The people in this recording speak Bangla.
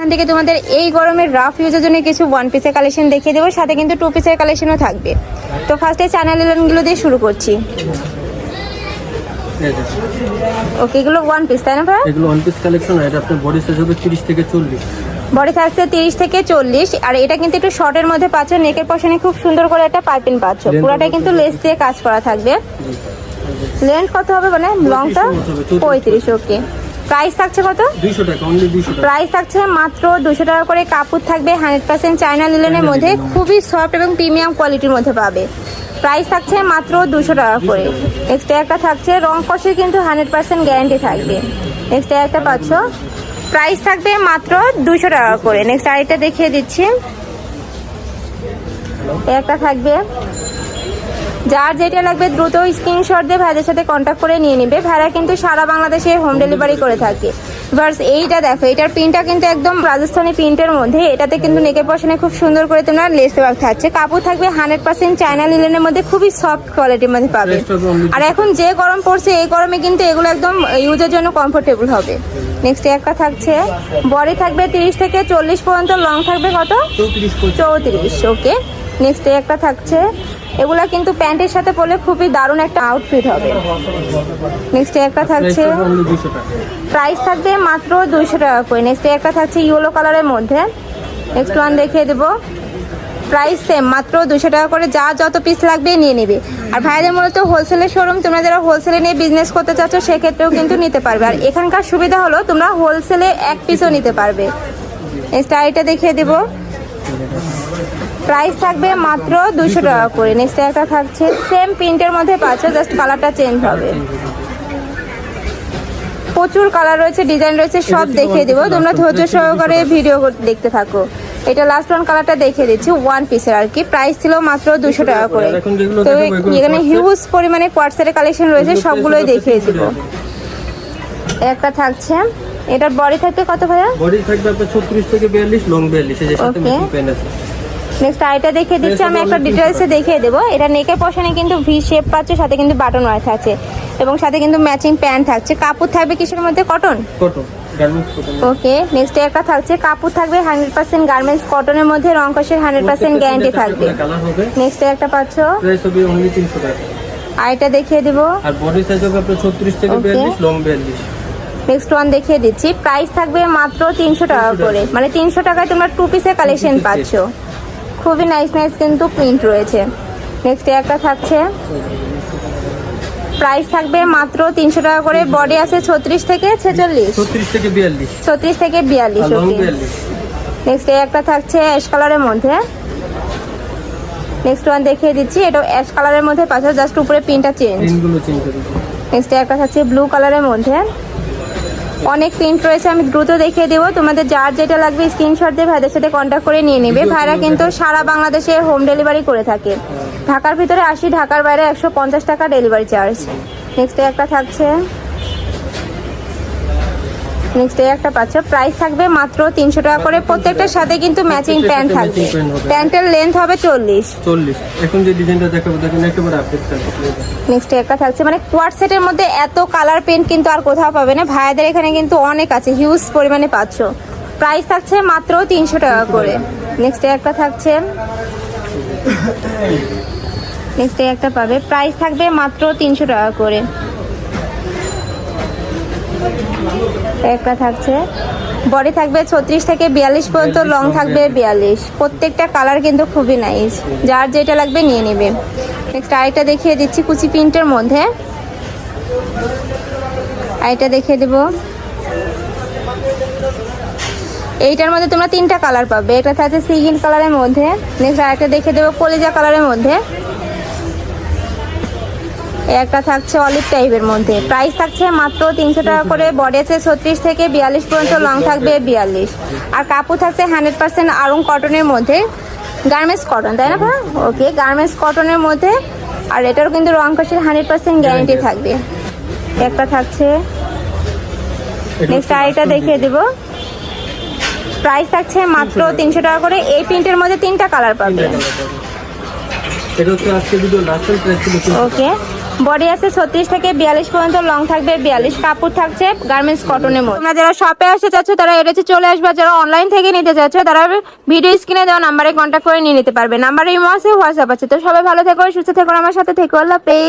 এখান থেকে তোমাদের এই গরমের রাফ ইউজের জন্য কিছু ওয়ান পিসের কালেকশন দেখিয়ে দেবো। সাথে কিন্তু টু পিসের কালেকশনও থাকবে। তো ফার্স্টে চ্যানেল ইলেভেনগুলো দিয়ে শুরু করছি। ওকে এগুলো ওয়ান পিস তাই না ভাই এগুলো ওয়ান পিস কালেকশন এটা আপনার বডি সাইজ হবে তিরিশ থেকে চল্লিশ। বডি থাকছে তিরিশ থেকে চল্লিশ আর এটা কিন্তু একটু শর্টের মধ্যে পাচ্ছ নেকের পশনে খুব সুন্দর করে একটা পাইপিং পাচ্ছ। হবে কিন্তু লেস দিয়ে কাজ করা থাকবে। লেন্থ কত হবে মানে? লংটা মতো হবে, চৌত্রিশ। পঁয়ত্রিশ ওকে প্রাইস থাকছে কত? প্রাইস থাকছে মাত্র দুশো টাকা করে কাপড় থাকবে হান্ড্রেড পার্সেন্ট চায়না লিলেনের মধ্যে। খুবই সফট এবং প্রিমিয়াম কোয়ালিটির মধ্যে পাবে। প্রাইস থাকছে মাত্র দুশো টাকা করে। এক্সট্রা একটা থাকছে রং কষে কিন্তু হান্ড্রেড পার্সেন্ট গ্যারান্টি থাকবে। এক্সট্রা একটা পাচ্ছ। প্রাইস থাকবে মাত্র দুশো টাকা করে। নেক্সট আরেকটা দেখিয়ে দিচ্ছি। একটা থাকবে যার যেটা লাগবে দ্রুত স্ক্রিনশট দিয়ে ভাইদের সাথে কন্ট্যাক্ট করে নিয়ে নিবে। ভাইরা কিন্তু সারা বাংলাদেশে হোম ডেলিভারি করে থাকে। ভার্স এইটা দেখো এটার প্রিন্টটা কিন্তু একদম রাজস্থানি প্রিন্টের মধ্যে। এটাতে কিন্তু নেকের পশনে খুব সুন্দর করে তোমরা লেস ওয়ার্ক থাকছে। কাপড় থাকবে হান্ড্রেড পার্সেন্ট চায়না লিলেনের মধ্যে খুবই সফট কোয়ালিটির মধ্যে পাবে। আর এখন যে গরম পড়ছে এই গরমে কিন্তু এগুলো একদম ইউজের জন্য কমফোর্টেবল হবে। নেক্সট একটা থাকছে। বডি থাকবে তিরিশ থেকে চল্লিশ পর্যন্ত লং থাকবে কত? চৌত্রিশ চৌত্রিশ ওকে নেক্সট একটা থাকছে। এগুলা কিন্তু প্যান্টের সাথে পরলে খুবই দারুণ একটা আউটফিট হবে। নেক্সট একটা থাকছে প্রাইস থাকবে মাত্র দুইশো টাকা করে। নেক্সট একটা থাকছে ইয়েলো কালারের মধ্যে। নেক্সট ওয়ান দেখিয়ে দেবো। প্রাইস সেম মাত্র দুশো টাকা করে। যা যত পিস লাগবে নিয়ে নেবে। আর ভাইদের মূলত হোলসেলের শোরুম তোমরা যারা হোলসেলে নিয়ে বিজনেস করতে চাচ্ছ সেক্ষেত্রেও কিন্তু নিতে পারবে। আর এখানকার সুবিধা হলো তোমরা হোলসেলে এক পিসও নিতে পারবে। নেক্সট আইটা দেখিয়ে দেবো। প্রাইস থাকবে মাত্র দুশো টাকা করে। নেক্সট একটা থাকছে সেম প্রিন্টের মধ্যে পাচ্ছ জাস্ট কালারটা চেঞ্জ হবে। প্রচুর কালার রয়েছে ডিজাইন রয়েছে সব দেখিয়ে দিব। তোমরা ধৈর্য সহকারে ভিডিও দেখতে থাকো। এটা লাস্ট ওয়ান কালারটা দেখিয়ে দিচ্ছি ওয়ান পিসের আর কি। প্রাইস ছিল মাত্র দুশো টাকা করে। তো এখানে হিউজ পরিমাণে কোয়ার্টসের কালেকশন রয়েছে সবগুলোই দেখিয়ে দিব। একটা থাকছে এটার বডি থাকবে কত ভাইয়া? বডি থাকবে আপনার ছত্রিশ থেকে বিয়াল্লিশ লং বিয়াল্লিশ এই যে সাথে. ম্যাচিং প্যান্ট আছে। নেক্সট আইটা দেখিয়ে দিচ্ছি আমি একটা ডিটেলসে দেখিয়ে দেবো। এটা নেকের পশনে কিন্তু ভি শেপ পাচ্ছে সাথে কিন্তু বাটন ওয়ার থাকছে। এবং সাথে কিন্তু ম্যাচিং প্যান্ট থাকছে। কাপড় থাকবে কিসের মধ্যে? Cotton cotton garments cotton okay next একটা থাকছে কাপড় থাকবে হান্ড্রেড পার্সেন্ট গার্মেন্টস কটনের মধ্যে রং কষের হান্ড্রেড পার্সেন্ট গ্যারান্টি থাকবে। নেক্সট একটা পাচ্ছ? প্রাইস হবে অনলি তিনশো টাকা। আইটা দেখিয়ে দিব। আর বডি সাইজ হবে আপনার ছত্রিশ থেকে Okay. বিয়াল্লিশ লং বিয়াল্লিশ। নেক্সট ওয়ান দেখিয়ে দিচ্ছি। প্রাইস থাকবে মাত্র তিনশো টাকা করে। মানে তিনশো টাকায় তোমরা টু পিসের কালেকশন পাচ্ছ। খুবই নাইস নাইস কিন্তু প্রিন্ট রয়েছে। নেক্সট একটা থাকছে। প্রাইস থাকবে মাত্র তিনশো টাকা করে। বডি আছে ছত্রিশ থেকে ছেচল্লিশ। ছত্রিশ থেকে বিয়াল্লিশ। নেক্সট একটা থাকছে অ্যাশ কালারের মধ্যে। নেক্সট ওয়ান দেখিয়ে দিচ্ছি। এটা অ্যাশ কালারের মধ্যে পাচ্ছে। জাস্ট উপরে প্রিন্টটা চেঞ্জ নেক্সট একটা থাকছে ব্লু কালারের মধ্যে। অনেক প্রিন্ট রয়েছে আমি দ্রুত দেখিয়ে দেবো। তোমাদের যার যেটা লাগবে স্ক্রিনশট দিয়ে ভাইদের সাথে কন্ট্যাক্ট করে নিয়ে নেবে। ভাইরা কিন্তু সারা বাংলাদেশে হোম ডেলিভারি করে থাকে। ঢাকার ভিতরে আসি ঢাকার বাইরে একশো পঞ্চাশ টাকা ডেলিভারি চার্জ নেক্সট একটা থাকছে। নেক্সট একটা পাচ্ছ। প্রাইস থাকবে মাত্র তিনশো টাকা করে। প্রত্যেকটার সাথে কিন্তু ম্যাচিং প্যান্ট থাকবে। প্যান্টের লেন্থ হবে চল্লিশ। চল্লিশ। এখন যে ডিজাইনটা দেখাবো দেখেন একেবারে আপডেট নেক্সট একটা থাকছে। মানে কোয়ার সেটের মধ্যে এত কালার পেন্ট কিন্তু আর কোথাও পাবে না। ভাইয়াদের এখানে কিন্তু অনেক আছে হিউজ পরিমাণে পাচ্ছ। প্রাইস থাকছে মাত্র তিনশো টাকা করে। নেক্সট একটা থাকছে। নেক্সট একটা পাবে। প্রাইস থাকবে মাত্র তিনশো টাকা করে। একটা থাকছে। বডি থাকবে ছত্রিশ থেকে বিয়াল্লিশ পর্যন্ত লং থাকবে বিয়াল্লিশ। প্রত্যেকটা কালার কিন্তু খুবই নাইস যার যেটা লাগবে নিয়ে নেবে। নেক্সট আরেকটা দেখিয়ে দিচ্ছি কুচি প্রিন্টের মধ্যে। আরেকটা দেখিয়ে দেব। এইটার মধ্যে তোমরা তিনটা কালার পাবে। একটা থাকছে সিগিন কালারের মধ্যে। নেক্সট আরেকটা দেখিয়ে দেবো কলিজা কালারের মধ্যে। একটা থাকছে অলিভ টাইপের মধ্যে। প্রাইস থাকছে মাত্র তিনশো টাকা করে বডি আছে ছত্রিশ থেকে বিয়াল্লিশ পর্যন্ত লং থাকবে বিয়াল্লিশ। আর কাপড় থাকছে হান্ড্রেড পার্সেন্ট আরং কটনের মধ্যে। গার্মেন্টস কটন তাই না ভাই? ওকে গার্মেন্টস কটনের মধ্যে। আর এটারও কিন্তু রং কষের হান্ড্রেড পার্সেন্ট গ্যারেন্টি থাকবে। একটা থাকছে। নেক্সট আরেকটা দেখিয়ে দেব। প্রাইস থাকছে মাত্র তিনশো টাকা। করে। এই প্রিন্টের মধ্যে তিনটা কালার পাবে। ওকে বডি আছে ছত্রিশ থেকে বিয়াল্লিশ পর্যন্ত, লং থাকবে বিয়াল্লিশ, কাপড় থাকছে গার্মেন্টস কটনের মধ্যে। তোমরা যারা শপে আসতে চাচ্ছ, তারা এড়েছে চলে আসবে যারা অনলাইন থেকে নিতে চাচ্ছ, তারা ভিডিও স্ক্রিনে দেওয়া নাম্বারে কন্ট্যাক্ট করে নিয়ে নিতে পারবে। নাম্বারে ইমো আছে হোয়াটসঅ্যাপ আছে। তো সবাই ভালো থেকো, সুস্থ থেকো, আমার সাথে থেকো। আল্লাহ পেজ